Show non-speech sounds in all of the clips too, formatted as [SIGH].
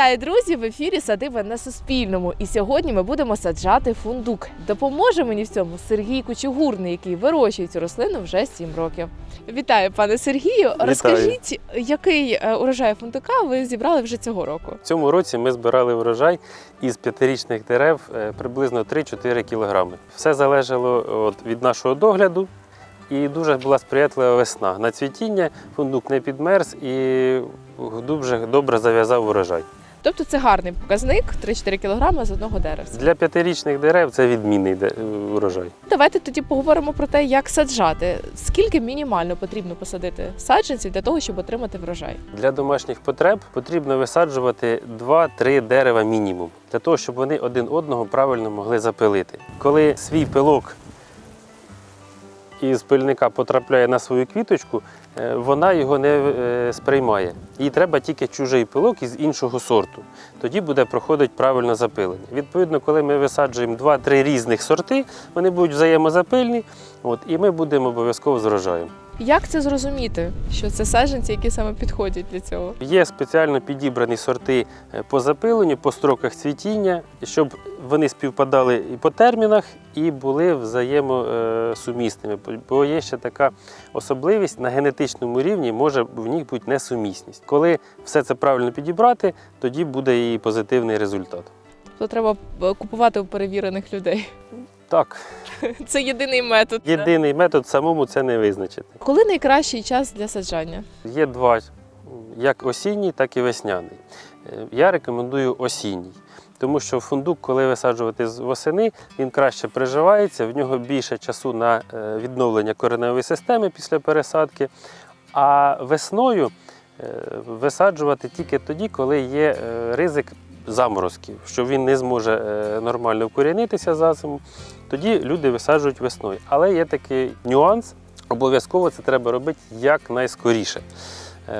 Вітаю, друзі! В ефірі Садиба на Суспільному. І сьогодні ми будемо саджати фундук. Допоможе мені в цьому Сергій Кучугурний, який вирощує цю рослину вже 7 років. Вітаю, пане Сергію. Розкажіть, який е, урожай фундука ви зібрали вже цього року? В цьому році ми збирали врожай із п'ятирічних дерев е, приблизно 3-4 кілограми. Все залежало от, від нашого догляду. І дуже була сприятлива весна. На цвітіння фундук не підмерз і дуже добре зав'язав урожай. Тобто це гарний показник 3-4 кілограми з одного дерева. Для п'ятирічних дерев це відмінний урожай. Давайте тоді поговоримо про те, як саджати. Скільки мінімально потрібно посадити саджанців для того, щоб отримати врожай? Для домашніх потреб потрібно висаджувати 2-3 дерева мінімум, для того, щоб вони один одного правильно могли запилити. Коли свій пилок із пильника потрапляє на свою квіточку, вона його не е, сприймає. Їй треба тільки чужий пилок із іншого сорту. Тоді буде проходити правильне запилення. Відповідно, коли ми висаджуємо 2-3 різних сорти, вони будуть взаємозапильні, от, і ми будемо обов'язково з врожаєм. Як це зрозуміти, що це саджанці, які саме підходять для цього? Є спеціально підібрані сорти е, по запиленню, по строках цвітіння, щоб вони співпадали і по термінах, і були взаємосумісними. Бо є ще така особливість на генетичному рівні може в них бути несумісність. Коли все це правильно підібрати, тоді буде і позитивний результат. То треба е, купувати у перевірених людей. Так, [LAUGHS] Це єдиний метод. єдиний метод самому це не визначити. Коли найкращий час для саджання? Є два, як осінній, так і весняний. Е, Я рекомендую осінній, тому що фундук, коли висаджувати з восени, він краще приживається, в нього більше часу на е, відновлення кореневої системи після пересадки. А весною е, висаджувати тільки тоді, коли є е, ризик заморозків, що він не зможе нормально вкорінитися за зиму. Тоді люди висаджують весною. Але є такий нюанс, обов'язково це треба робити якнайскоріше.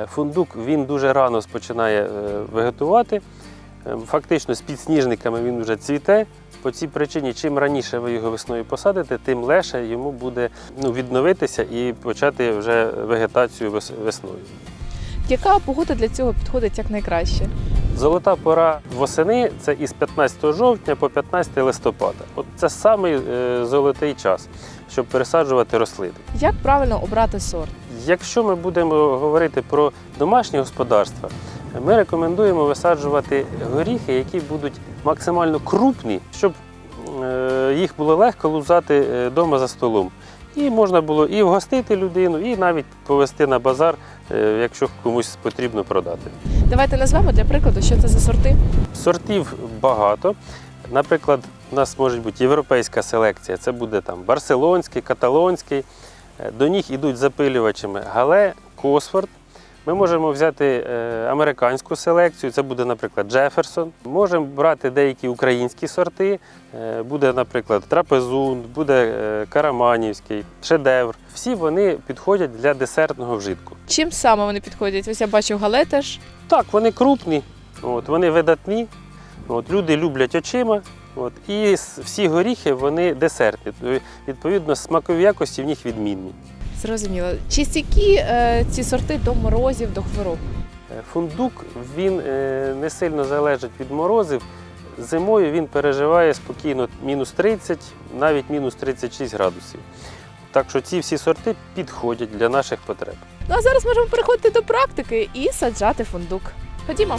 Фундук він дуже рано починає вегетувати. Е, Фактично з підсніжниками він вже цвіте. По цій причині, чим раніше ви його весною посадите, тим легше йому буде ну, відновитися і почати вже вегетацію весною. Яка погода для цього підходить як найкраще? Золота пора восени це із 15 жовтня по 15 листопада. От це самий е, золотий час, щоб пересаджувати рослини. Як правильно обрати сорт? Якщо ми будемо говорити про домашнє господарство, ми рекомендуємо висаджувати горіхи, які будуть максимально крупні, щоб е, їх було легко лузати вдома за столом. І можна було і вгостити людину, і навіть повезти на базар, е, якщо комусь потрібно продати. Давайте назвемо для прикладу, що це за сорти. Сортів багато. Наприклад, у нас може бути європейська селекція, це буде там барселонський, каталонський. Е, До них йдуть запилювачами гале, Косфорд. Ми можемо взяти е, американську селекцію, це буде, наприклад, Джеферсон. Можемо брати деякі українські сорти. Е, Буде, наприклад, трапезун, буде е, караманівський, шедевр. Всі вони підходять для десертного вжитку. Чим саме вони підходять? Ось я бачу гале теж. Так, вони крупні, от, вони видатні, от, люди люблять очима. От, і всі горіхи вони десертні. Відповідно, смакові якості в них відмінні. Зрозуміло. Чи стійкі е, ці сорти до морозів, до хвороб? Е, Фундук він е, не сильно залежить від морозив. Зимою він переживає спокійно мінус 30, навіть мінус 36 градусів. Так що ці всі сорти підходять для наших потреб. Ну а зараз можемо переходити до практики і саджати фундук. Ходімо.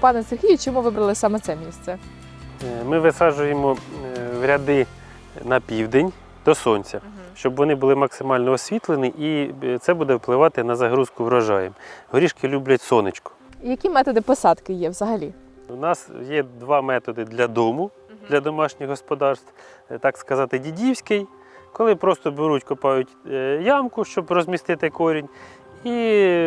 Пане Сергію, чому вибрали саме це місце? Е, Ми висаджуємо е, в ряди на південь до сонця, щоб вони були максимально освітлені, і е, це буде впливати на загрузку врожаєм. Горішки люблять сонечко. Які методи посадки є взагалі? У нас є два методи для дому, для домашніх господарств, так сказати, дідівський, коли просто беруть, копають ямку, щоб розмістити корінь, і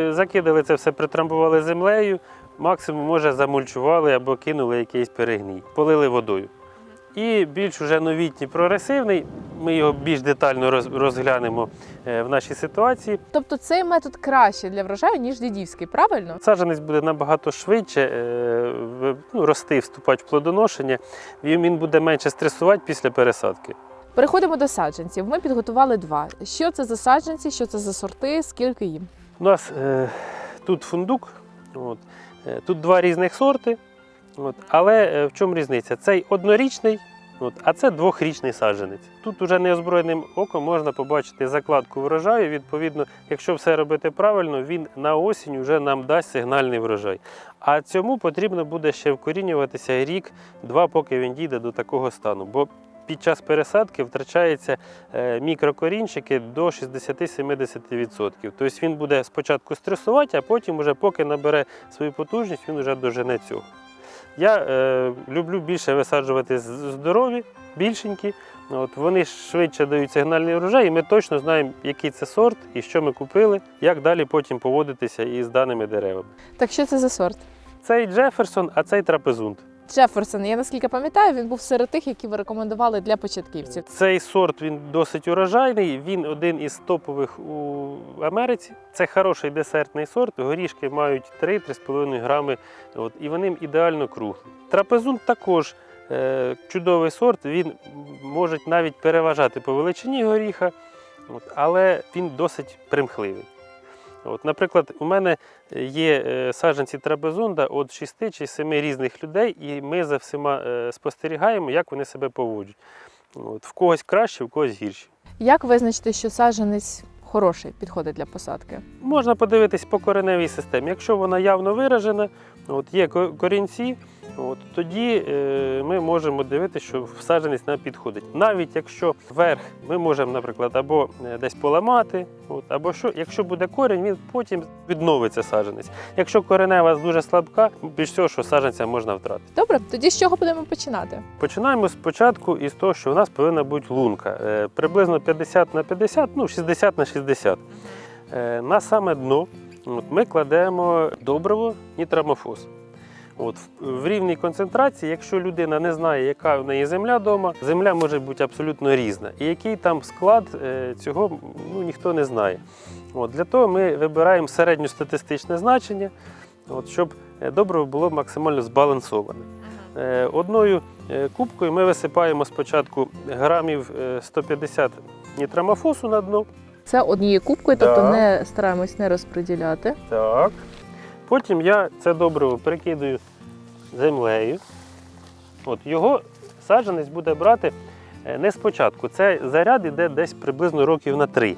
закидали це все, притрамбували землею, максимум, може, замульчували або кинули якийсь перегній, полили водою. І більш уже новітній прогресивний ми його більш детально розглянемо е, в нашій ситуації. Тобто цей метод краще для врожаю, ніж дідівський, правильно? Саджанець буде набагато швидше е, ну, рости, вступати в плодоношення, він буде менше стресувати після пересадки. Переходимо до саджанців. Ми підготували два. Що це за саджанці, що це за сорти, скільки їм? У нас е, тут фундук, от, тут два різних сорти. От, але е, в чому різниця? Цей однорічний, от, а це двохрічний саджанець. Тут уже неозброєним оком можна побачити закладку врожаю. Відповідно, якщо все робити правильно, він на осінь вже нам дасть сигнальний врожай. А цьому потрібно буде ще вкорінюватися рік-два, поки він дійде до такого стану. Бо під час пересадки втрачається е, мікрокорінчики до 60-70%. Тобто він буде спочатку стресувати, а потім, уже поки набере свою потужність, він вже дожене цього. Я е, люблю більше висаджувати здорові, більшенькі. От, вони швидше дають сигнальний урожай, і ми точно знаємо, який це сорт і що ми купили, як далі потім поводитися із даними деревами. Так що це за сорт? Цей Джеферсон, а цей трапезунт. Джеферсон. Я наскільки пам'ятаю, він був серед тих, які ви рекомендували для початківців. Цей сорт він досить урожайний. Він один із топових у Америці. Це хороший десертний сорт. Горішки мають 3-3,5 грами. От, і вони ідеально круглі. Трапезунт також е, чудовий сорт. Він може навіть переважати по величині горіха, от, але він досить примхливий. От, наприклад, у мене є е, саджанці трабезунда від 6 чи 7 різних людей, і ми за всіма е, спостерігаємо, як вони себе поводжуть. От, в когось краще, в когось гірше. Як визначити, що саджанець хороший підходить для посадки? Можна подивитись по кореневій системі. Якщо вона явно виражена, от, є корінці, от, тоді е, ми можемо дивитися, що всадженість нам підходить. Навіть якщо верх ми можемо, наприклад, або е, десь поламати, от, або що, якщо буде корінь, він потім відновиться саджанець. Якщо коренева дуже слабка, більш всього, що саджанця можна втратити. Добре, тоді з чого будемо починати? Починаємо спочатку із того, що у нас повинна бути лунка. Е, Приблизно 50 на 50, ну 60 на 60. Е, На саме дно от, ми кладемо добриво нітрамофос. От, в- рівній концентрації, якщо людина не знає, яка в неї земля вдома, земля може бути абсолютно різна. І який там склад е, цього ну, ніхто не знає. От, для того ми вибираємо середньостатистичне значення, от, щоб е, добриво було максимально збалансоване. Е, Одною кубкою ми висипаємо спочатку грамів е, 150 нітрамофосу на дно. Це однією кубкою, Да. тобто не стараємось не розподіляти. Так. Потім я це добриво перекидаю землею. От його саджанець буде брати е, не спочатку. Це заряд іде десь приблизно років на три.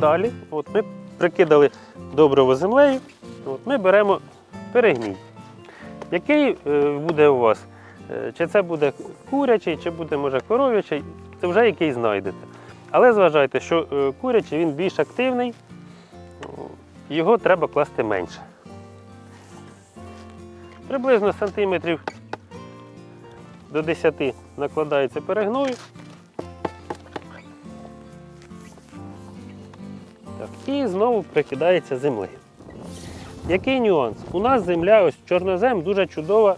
Далі, от ми прикидали добриво землею, от ми беремо перегній. Який е, буде у вас? Е, Чи це буде курячий, чи буде, може, коров'ячий, це вже який знайдете. Але зважайте, що е, курячий він більш активний, його треба класти менше. Приблизно сантиметрів до 10 накладається перегною. І знову прикидається землею. Який нюанс? У нас земля, ось чорнозем, дуже чудова,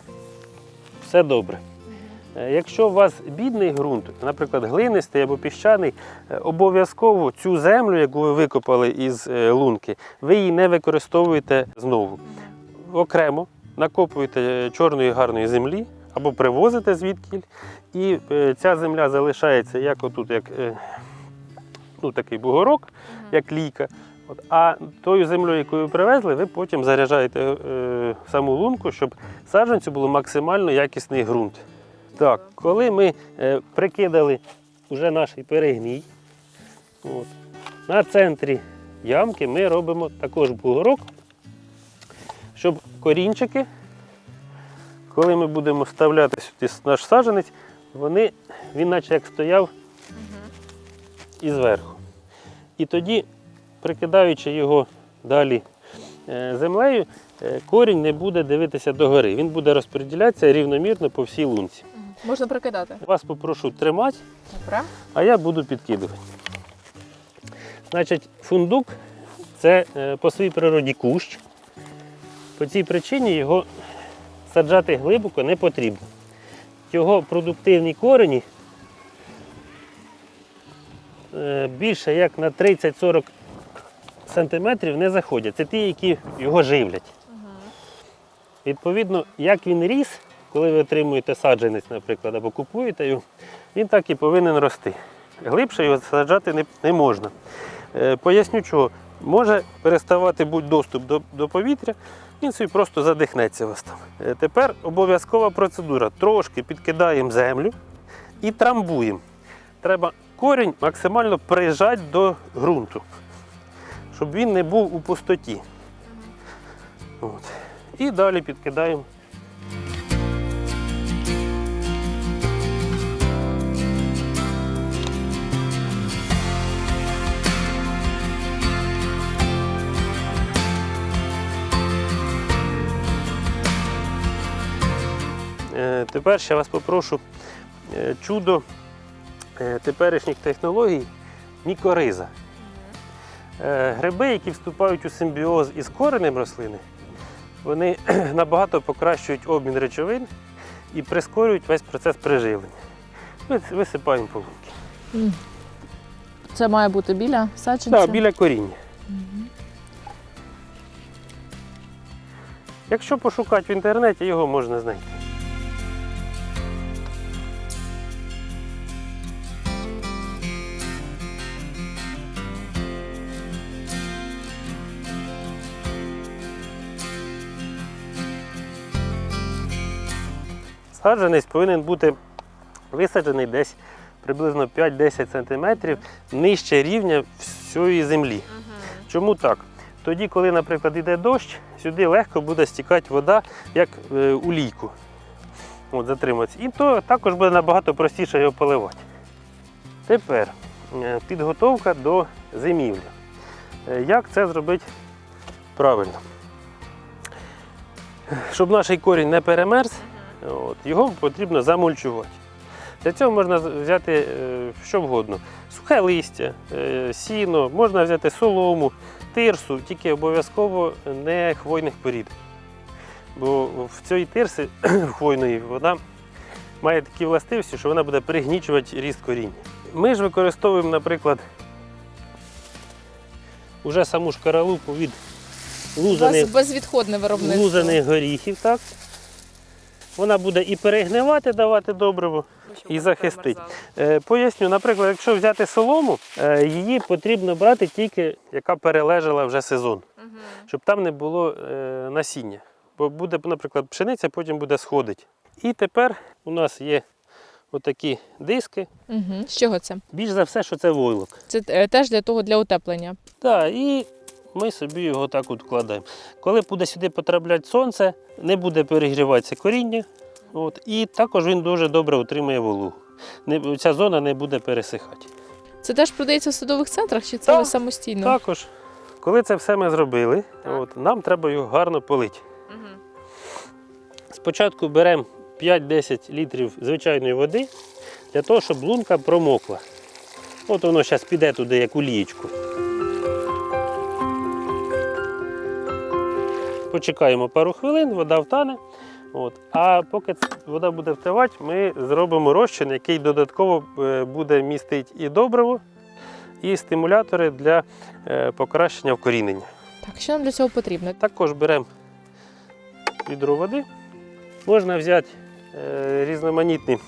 все добре. Е, Якщо у вас бідний ґрунт, наприклад, глинистий або піщаний, е, обов'язково цю землю, яку ви викопали із е, лунки, ви її не використовуєте знову. Окремо накопуєте чорної гарної землі або привозите звідкіль, і ця земля залишається як отут, як ну, такий бугорок, як лійка. От, а тою землею, яку ви привезли, ви потім заряджаєте е, саму лунку, щоб саджанцю було максимально якісний ґрунт. Так, коли ми е, прикидали вже наш перегній, от, на центрі ямки ми робимо також бугорок, щоб корінчики, коли ми будемо вставляти сюди наш саджанець, вони, він наче як стояв і зверху. І тоді, прикидаючи його далі е, землею, е, корінь не буде дивитися догори. Він буде розподілятися рівномірно по всій лунці. Можна прикидати. Вас попрошу тримати, Добре. а я буду підкидувати. Значить, фундук це е, по своїй природі кущ. По цій причині його саджати глибоко не потрібно. його продуктивні корені більше як на 30-40 сантиметрів не заходять. Це ті, які його живлять. Відповідно, як він ріс, коли ви отримуєте саджанець, наприклад, або купуєте його, він так і повинен рости. Глибше його саджати не, не можна. Е, поясню чого. Може переставати будь доступ до, до повітря, він собі просто задихнеться вас там. Е, тепер обов'язкова процедура. Трошки підкидаємо землю і трамбуємо. Треба корінь максимально прижати до ґрунту, щоб він не був у пустоті. От. І далі підкидаємо. Е, Тепер ще вас попрошу е, чудо е, теперішніх технологій мікориза. Е, Гриби, які вступають у симбіоз із коренем рослини, вони [CLEARS THROAT] набагато покращують обмін речовин і прискорюють весь процес приживлення. Ми висипаємо по лунки. Це має бути біля саджанця? Так, біля коріння. Якщо пошукати в інтернеті, його можна знайти. Саджанець повинен бути висаджений десь приблизно 5-10 см нижче рівня всієї землі. Чому так? Тоді, коли, наприклад, йде дощ, сюди легко буде стікати вода, як е, у лійку. От, затриматися. І то також буде набагато простіше його поливати. Тепер е, підготовка до зимівлі. Е, Як це зробити правильно? Щоб наш корінь не перемерз, от, його потрібно замульчувати. Для цього можна взяти е, що вгодно. Сухе листя, е, сіно, можна взяти солому, тирсу, тільки обов'язково не хвойних порід. Бо в цій тирси [CLEARS THROAT] хвойної вона має такі властивості, що вона буде пригнічувати ріст коріння. Ми ж використовуємо, наприклад, уже саму шкаралупу від лузаних безвідходне виробництво. лузаних горіхів, так? Вона буде і перегнивати, давати добриво, і захистить. Е, Поясню, наприклад, якщо взяти солому, е, її потрібно брати тільки, яка перележала вже сезон, щоб там не було е, насіння. Бо буде, наприклад, пшениця, потім буде сходити. І тепер у нас є отакі диски. Угу. З чого це? Більш за все, що це войлок. Це е, теж для того для утеплення. Так, і ми собі його так от вкладаємо. Коли буде сюди потрапляти сонце, не буде перегріватися коріння. От, і також він дуже добре утримує вологу. Не, ця зона не буде пересихати. Це теж продається в садових центрах, чи це Так, самостійно? Також, коли це все ми зробили, Так. от, нам треба його гарно полити. Угу. Спочатку беремо 5-10 літрів звичайної води для того, щоб лунка промокла. От воно зараз піде туди, як у лієчку. Почекаємо пару хвилин, вода втане. От. А поки вода буде втивати, ми зробимо розчин, який додатково е, буде містити і добриво, і стимулятори для е, покращення вкорінення. Так, що нам для цього потрібно? Також беремо відро води. Можна взяти е, різноманітні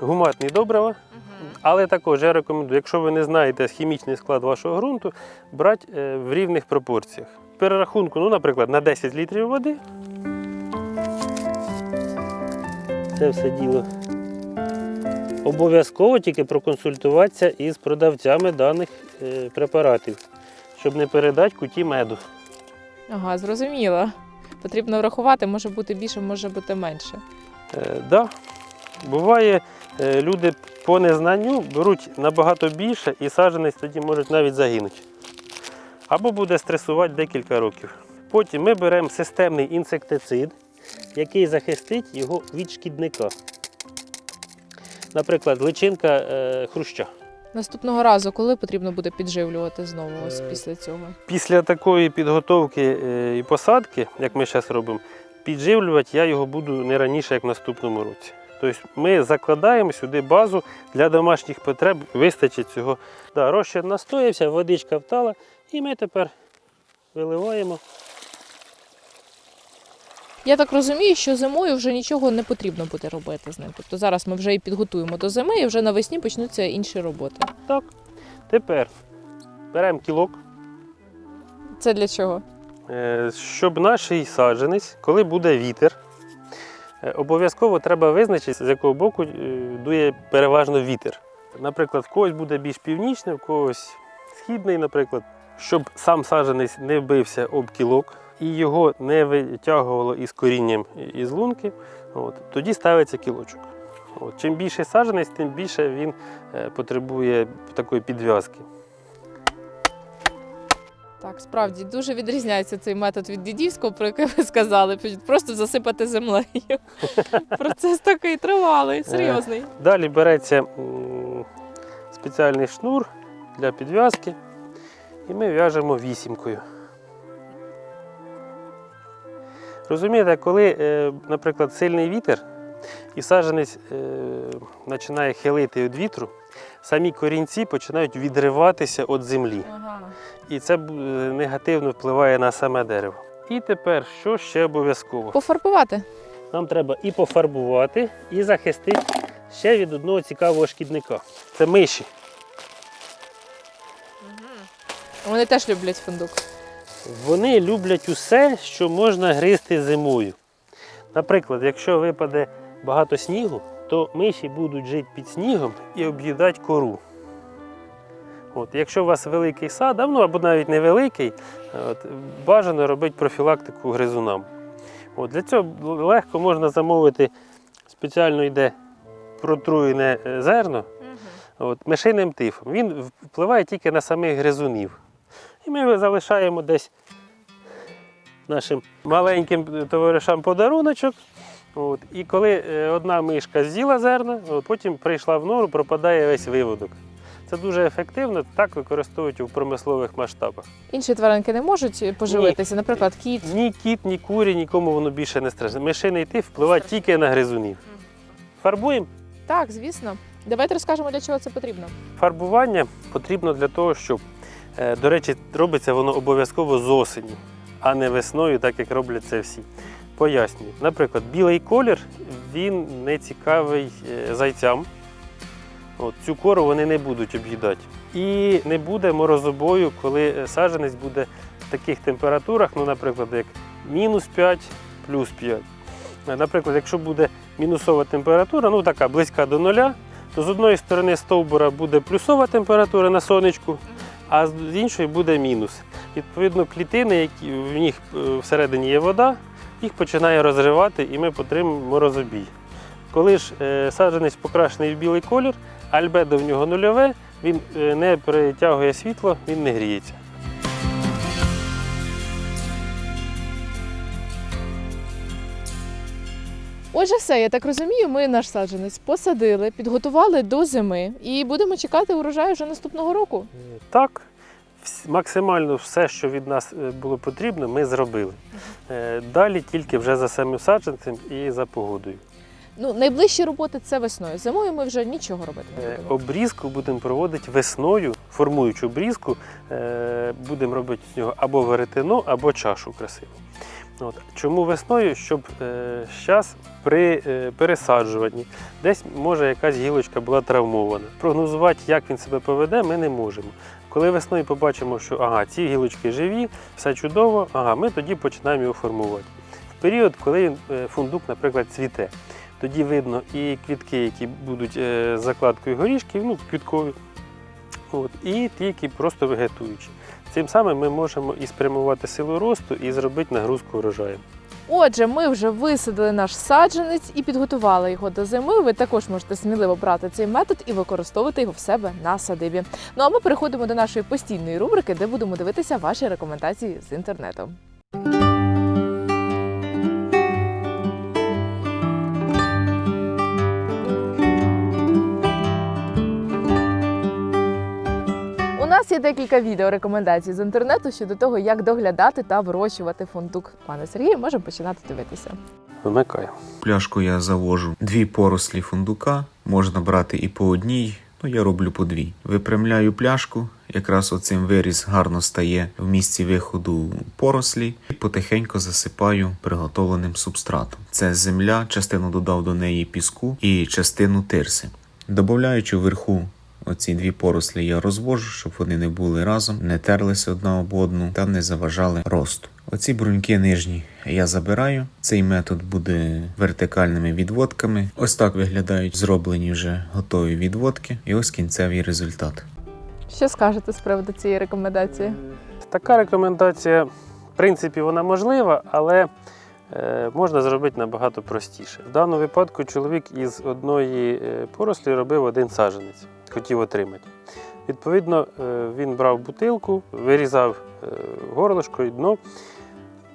гуматні добрива, але також я рекомендую, якщо ви не знаєте хімічний склад вашого ґрунту, брати в рівних пропорціях. Перерахунку, ну, наприклад, на 10 літрів води. Це все діло. Обов'язково тільки проконсультуватися із продавцями даних е, препаратів, щоб не передати куті меду. Ага, зрозуміло. Потрібно врахувати, може бути більше, може бути менше. Е, да. Буває, е, люди по незнанню беруть набагато більше і саджанець тоді можуть навіть загинути. Або буде стресувати декілька років. Потім ми беремо системний інсектицид, який захистить його від шкідника. Наприклад, личинка е, хруща. Наступного разу, коли потрібно буде підживлювати знову ось Е, після цього? Після такої підготовки е, і посадки, як ми зараз робимо, підживлювати я його буду не раніше, як в наступному році. Тобто ми закладаємо сюди базу для домашніх потреб, вистачить цього. Да, розчин настоявся, водичка втала, і ми тепер виливаємо. Я так розумію, що зимою вже нічого не потрібно буде робити з ним. Тобто зараз ми вже і підготуємо до зими, і вже навесні почнуться інші роботи. Так. Тепер беремо кілок, Це для чого? е, щоб наш саджанець, коли буде вітер, е, обов'язково треба визначити, з якого боку е, дує переважно вітер. Наприклад, в когось буде більш північний, в когось східний, наприклад, щоб сам саджанець не вбився об кілок і його не витягувало із корінням із лунки, от, тоді ставиться кілочок. От, чим більше саджанець, тим більше він е, потребує такої підв'язки. Так, справді дуже відрізняється цей метод від дідівського, про який ви сказали. Просто засипати землею. [LAUGHS] Процес такий тривалий, серйозний. Далі береться спеціальний шнур для підв'язки, і ми в'яжемо вісімкою. Розумієте, коли, е, наприклад, сильний вітер і саджанець е, починає хилити від вітру, самі корінці починають відриватися від землі. І це е, негативно впливає на саме дерево. І тепер, що ще обов'язково? Пофарбувати. Нам треба і пофарбувати, і захистити ще від одного цікавого шкідника. Це миші. Вони теж люблять фундук. Вони люблять усе, що можна гризти зимою. Наприклад, якщо випаде багато снігу, то миші будуть жити під снігом і об'їдати кору. От, якщо у вас великий сад, ну, або навіть невеликий, от, бажано робити профілактику гризунам. От, для цього легко можна замовити спеціально йде протруєне е, зерно от, мишиним тифом. Він впливає тільки на самих гризунів. І ми його залишаємо десь нашим маленьким товаришам подаруночок. От. І коли е, одна мишка з'їла зерна, от, потім прийшла в нору, пропадає весь виводок. Це дуже ефективно, так використовують у промислових масштабах. Інші тваринки не можуть поживитися, наприклад, кіт. Ні кіт, ні курі, нікому воно більше не страшне. Мишиний тиф впливає тільки на гризунів. Фарбуємо. Так, звісно. Давайте розкажемо, для чого це потрібно. Фарбування потрібно для того, щоб, до речі, робиться воно обов'язково з осені, а не весною, так як роблять це всі. Пояснюю. Наприклад, білий колір він не цікавий е, зайцям. От, цю кору вони не будуть об'їдати. І не буде морозобою, коли е, саджанець буде в таких температурах, ну, наприклад, як мінус 5, плюс 5. Е, Наприклад, якщо буде мінусова температура, ну така близька до нуля, то з одної сторони стовбура буде плюсова температура на сонечку, а з іншої буде мінус. Відповідно, клітини, які в них е, всередині є вода, їх починає розривати і ми отримуємо морозобій. Коли ж е, саджанець покрашений в білий колір, альбедо в нього нульове, він е, не притягує світло, він не гріється. Отже, все, я так розумію, ми наш саджанець посадили, підготували до зими і будемо чекати урожаю вже наступного року. Так, максимально все, що від нас е, було потрібно, ми зробили. Е, Далі тільки вже за самим саджанцем і за погодою. Ну, найближчі роботи це весною. Зимою ми вже нічого робити не Е, будемо. Обрізку будемо проводити весною, формуючи обрізку, будемо робити з нього або веретено, або чашу красиву. От. Чому весною? Щоб зараз при е, пересаджуванні десь може якась гілочка була травмована. Прогнозувати, як він себе поведе, ми не можемо. Коли весною побачимо, що ага, ці гілочки живі, все чудово, ага, ми тоді починаємо його формувати. В період, коли е, фундук, наприклад, цвіте, тоді видно і квітки, які будуть е, закладкою горішків, ну, квіткові, і ті, які просто вегетуючі. Цим самим ми можемо і спрямувати силу росту, і зробити нагрузку врожаю. Отже, ми вже висадили наш саджанець і підготували його до зими. Ви також можете сміливо брати цей метод і використовувати його в себе на садибі. Ну а ми переходимо до нашої постійної рубрики, де будемо дивитися ваші рекомендації з інтернету. Нас є декілька відео рекомендацій з інтернету щодо того, як доглядати та вирощувати фундук. Пане Сергію, можемо починати дивитися. Вимикаємо. пляшку я завожу дві порослі фундука, можна брати і по одній, ну я роблю по дві. Випрямляю пляшку, якраз оцим виріз гарно стає в місці виходу порослі, і потихеньку засипаю приготовленим субстратом. Це земля, частину додав до неї піску і частину тирси. Добавляючи вверху Оці дві порослі я розвожу, щоб вони не були разом, не терлися одна об одну та не заважали росту. Оці бруньки нижні я забираю. Цей метод буде вертикальними відводками. Ось так виглядають зроблені вже готові відводки, і ось кінцевий результат. Що скажете з приводу цієї рекомендації? Така рекомендація, в принципі, вона можлива, але е, можна зробити набагато простіше. В даному випадку чоловік із одної е, порослі робив один саджанець, хотів отримати. Відповідно, е, він брав бутилку, вирізав е, горлышко і дно.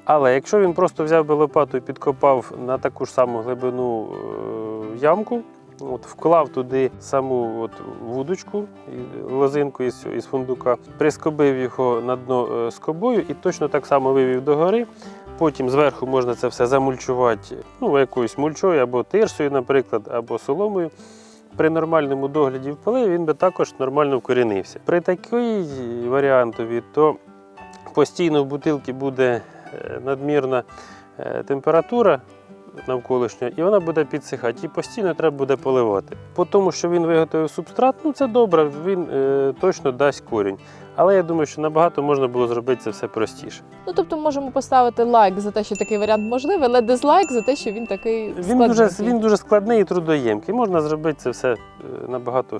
Але якщо він просто взяв би лопату і підкопав на таку ж саму глибину е, ямку, от, вклав туди саму от, вудочку, лозинку із, із фундука, прискобив його на дно скобою і точно так само вивів догори. Потім зверху можна це все замульчувати ну, якоюсь мульчою або тирсою, наприклад, або соломою. При нормальному догляді в полі він би також нормально вкорінився. При такій варіантові, то постійно в бутилці буде е, надмірна е, температура навколишня, і вона буде підсихати. І постійно треба буде поливати. По тому, що він виготовив субстрат, ну це добре, він е, точно дасть корінь. Але я думаю, що набагато можна було зробити це все простіше. Ну тобто можемо поставити лайк за те, що такий варіант можливий, але дизлайк за те, що він такий Він дуже, він дуже складний і трудоємкий. Можна зробити це все е, набагато е,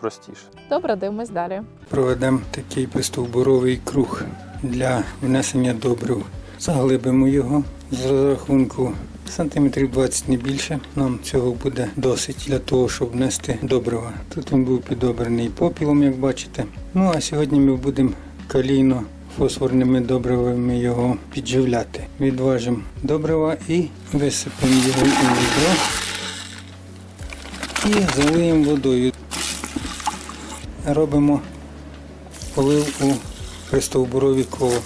простіше. Добре, дивимось далі. Проведемо такий пристовбуровий круг для внесення добрив. Заглибимо його з рахунку сантиметрів 20 не більше. Нам цього буде досить для того, щоб внести добрива. Тут він був підобраний попілом, як бачите. Ну а сьогодні ми будемо калійно фосфорними добривами його підживляти. Відважимо добрива і висипемо його у відро і залиємо водою. Робимо полив у пристовбурові коло.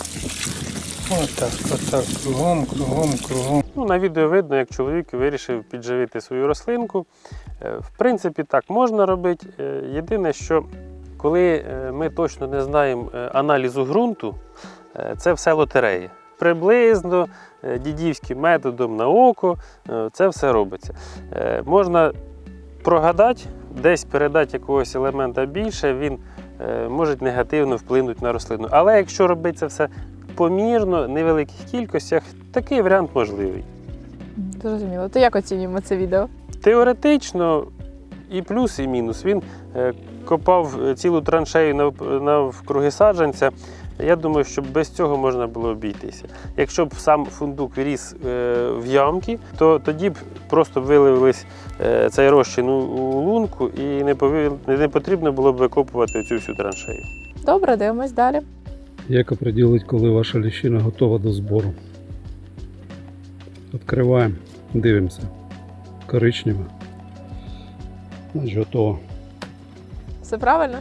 Отак, отак, кругом, кругом, кругом. Ну, на відео видно, як чоловік вирішив підживити свою рослинку. Е, В принципі, так можна робити. Е, Єдине, що коли е, ми точно не знаємо аналізу ґрунту, це все лотерея. Приблизно дідівським методом на око це все робиться. Можна прогадати, десь передати якогось елемента більше, він може негативно вплинути на рослину. Але якщо робити це все помірно, невеликих кількостях, такий варіант можливий. Зрозуміло. То як оцінюємо це відео? Теоретично і плюс, і мінус. Він е, копав е, цілу траншею навкруги саджанця. Я думаю, що без цього можна було обійтися. Якщо б сам фундук ріс е, в ямки, то тоді б просто виливались е, цей розчин у, лунку і не, потрібно було б викопувати цю всю траншею. Добре, дивимось далі. Як определить, коли ваша ліщина готова до збору? Відкриваємо, дивимося. Коричнева. Значить, готово. Все правильно?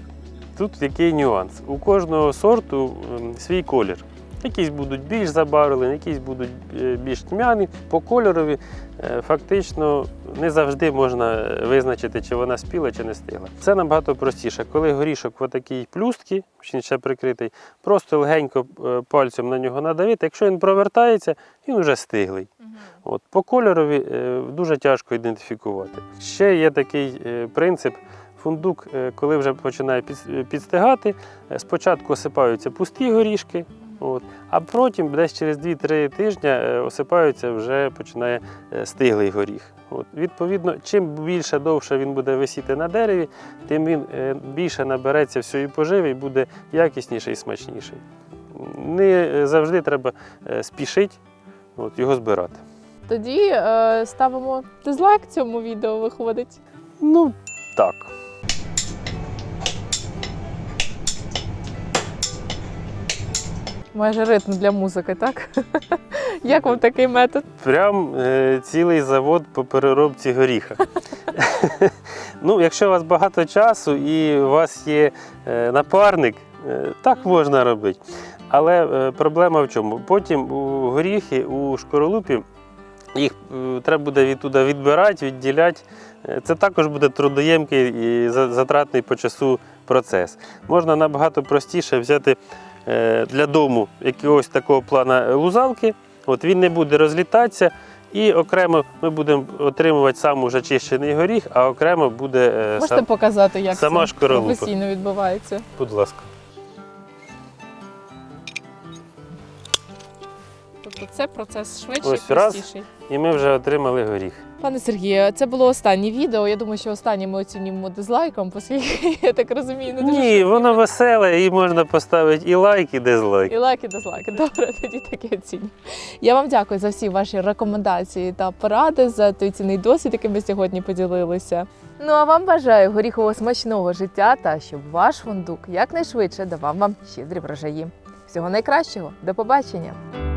Тут який нюанс. У кожного сорту свій колір. Якісь будуть більш забарвлені, якісь будуть е, більш тьмяні. По кольорові е, фактично не завжди можна визначити, чи вона спіла, чи не стигла. Це набагато простіше. Коли горішок в такій плюстці, ще прикритий, просто легенько е, пальцем на нього надавити. Якщо він провертається, він вже стиглий. От, по кольорові е, дуже тяжко ідентифікувати. Ще є такий е, принцип. Фундук, коли вже починає підстигати, спочатку осипаються пусті горішки, от, а потім десь через 2-3 тижні е, осипаються вже починає е, стиглий горіх. От, відповідно, чим більше довше він буде висіти на дереві, тим він е, більше набереться всієї поживи і буде якісніший і смачніший. Не завжди треба спішити от, його збирати. Тоді е, ставимо дизлайк цьому відео, виходить. Ну, так. Майже ритм для музики, так? [LAUGHS] Як вам такий метод? Прям е, цілий завод по переробці горіха. [LAUGHS] ну, якщо у вас багато часу і у вас є е, напарник, е, так можна робити. Але е, проблема в чому? Потім у горіхи у шкоролупі їх е, треба буде відтуди відбирати, відділяти. Е, Це також буде трудоємкий і затратний по часу процес. Можна набагато простіше взяти для дому якогось такого плана лузалки. От він не буде розлітатися. І окремо ми будемо отримувати сам уже чищений горіх, а окремо буде е, Можете сам, показати, як сама це професійно відбувається? будь ласка. Тобто це процес швидший, Ось простіший. І ми вже отримали горіх. Пане Сергію, це було останнє відео. Я думаю, що останнє ми оцінюємо дизлайком, оскільки [LAUGHS] я так розумію, не дуже Ні, воно веселе, і можна поставити і лайк, і дизлайк. І лайки, дизлайки. Добре, [LAUGHS] тоді таке оцінюю. Я вам дякую за всі ваші рекомендації та поради, за той цінний досвід, яким ви сьогодні поділилися. Ну а вам бажаю горіхового смачного життя та щоб ваш фундук якнайшвидше давав вам щедрі врожаї. Всього найкращого, до побачення!